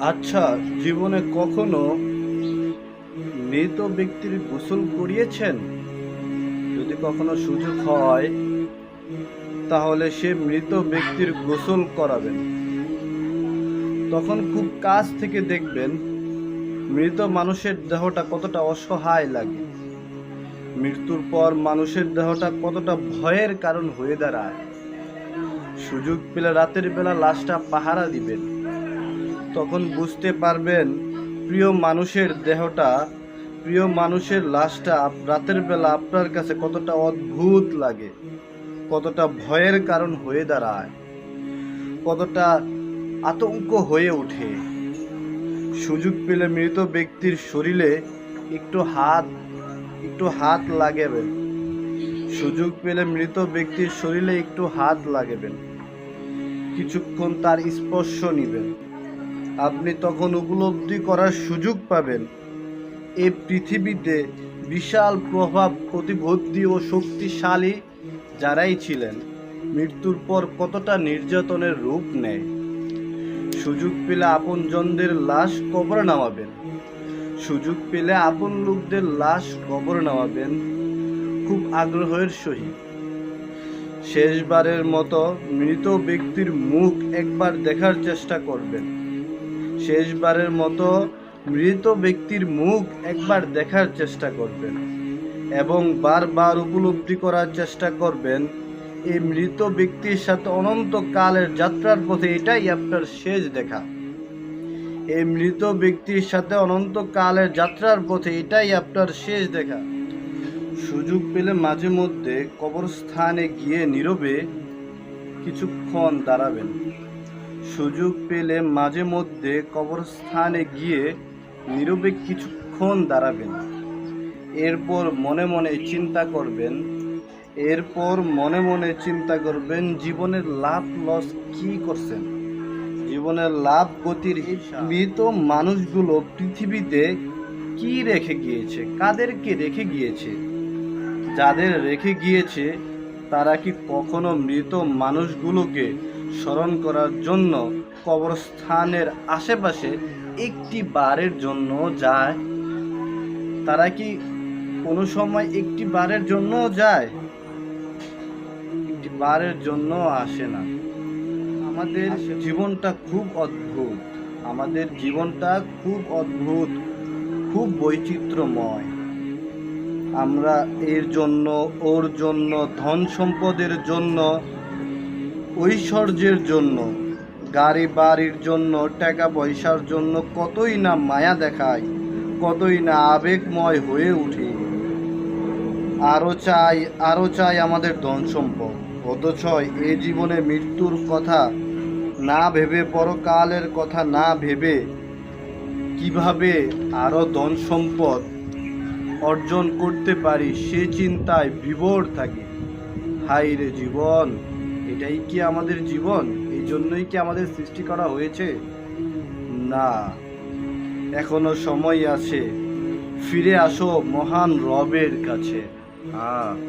আচ্ছা জীবনে কখনো মৃত ব্যক্তির গোসল করিয়েছেন? যদি কখনো সুযোগ হয়, তাহলে সে মৃত ব্যক্তির গোসল করাবেন। তখন খুব কাছ থেকে দেখবেন, মৃত মানুষের দেহটা কতটা অসহায় লাগে। মৃত্যুর পর মানুষের দেহটা কতটা ভয়ের কারণ হয়ে দাঁড়ায়। সুযোগ পেলে রাতের বেলা লাশটা পাহারা দিবেন। তখন বুঝতে পারবেন, প্রিয় মানুষের দেহটা, প্রিয় মানুষের লাশটা রাতের বেলা আপনার কাছে কতটা অদ্ভুত লাগে, কতটা ভয়ের কারণ হয়ে দাঁড়ায়, কতটা আতঙ্ক হয়ে ওঠে। সুযোগ পেলে মৃত ব্যক্তির শরীরে একটু হাত একটু হাত লাগাবেন সুযোগ পেলে মৃত ব্যক্তির শরীরে একটু হাত লাগাবেন। কিছুক্ষণ তার স্পর্শ নিবেন। আপনি তখন উপলব্ধি করার সুযোগ পাবেন। এই পৃথিবীতে বিশাল প্রভাব প্রতিবদ্ধী ও শক্তিশালী যারাই ছিলেন, মৃত্যুর পর কতটা নির্যাতনের রূপ নেয়? সুযোগ পেলে আপনজনদের লাশ কবর নামাবেন। সুযোগ পেলে আপন লোকদের লাশ কবর নামাবেন। খুব আগ্রহের সহিত। শেষবারের মতো মৃত ব্যক্তির মুখ একবার দেখার চেষ্টা করবেন। শেষবারের মতো মৃত ব্যক্তির মুখ একবার দেখার চেষ্টা করবেন এবং বারবার উপলব্ধি করার চেষ্টা করবেন, এই মৃত ব্যক্তির সাথে অনন্তকালের যাত্রার পথে এটাই আপনার শেষ দেখা। এই মৃত ব্যক্তির সাথে অনন্তকালের যাত্রার পথে এটাই আপনার শেষ দেখা। সুযোগ পেলে মাঝে মধ্যে কবরস্থানে গিয়ে নীরবে কিছুক্ষণ দাঁড়াবেন। সুযোগ পেলে মাঝে মধ্যে কবরস্থানে গিয়ে নীরবে কিছুক্ষণ দাঁড়াবেন। এরপর মনে মনে চিন্তা করবেন, এরপর মনে মনে চিন্তা করবেন জীবনের লাভ লস কি করছেন? জীবনের লাভ গতির মৃত মানুষগুলো পৃথিবীতে কি রেখে গিয়েছে? কাদেরকে রেখে গিয়েছে? যাদের রেখে গিয়েছে, তারা কি কখনো মৃত মানুষগুলোকে স্মরণ করার জন্য কবরস্থানের আশেপাশে একটি বারের জন্য যায়। তারা কি কোনো সময় একটি বারের জন্য যায়? একটি বারের জন্য আসে না। আমাদের জীবনটা খুব অদ্ভুত। আমাদের জীবনটা খুব অদ্ভুত, খুব বৈচিত্র্যময়। আমরা এর জন্য, ওর জন্য ধন সম্পদের জন্য ঐশ্বর্যের জন্য, গাড়ি বাড়ির জন্য, টাকা পয়সার জন্য কতই না মায়া দেখায়, কতই না আবেগময় হয়ে উঠে। আরও চাই আরও চাই আমাদের ধন সম্পদ অথচ এ জীবনে মৃত্যুর কথা না ভেবে, পরকালের কথা না ভেবে কীভাবে আরও ধন সম্পদ অর্জন করতে পারি, সে চিন্তায় বিভোর থাকি। হাই রে জীবন! এটাই কি আমাদের জীবন? এই জন্যই কি আমাদের সৃষ্টি করা হয়েছে? না। এখনও সময় আছে। ফিরে আসো মহান রবের কাছে। হ্যাঁ।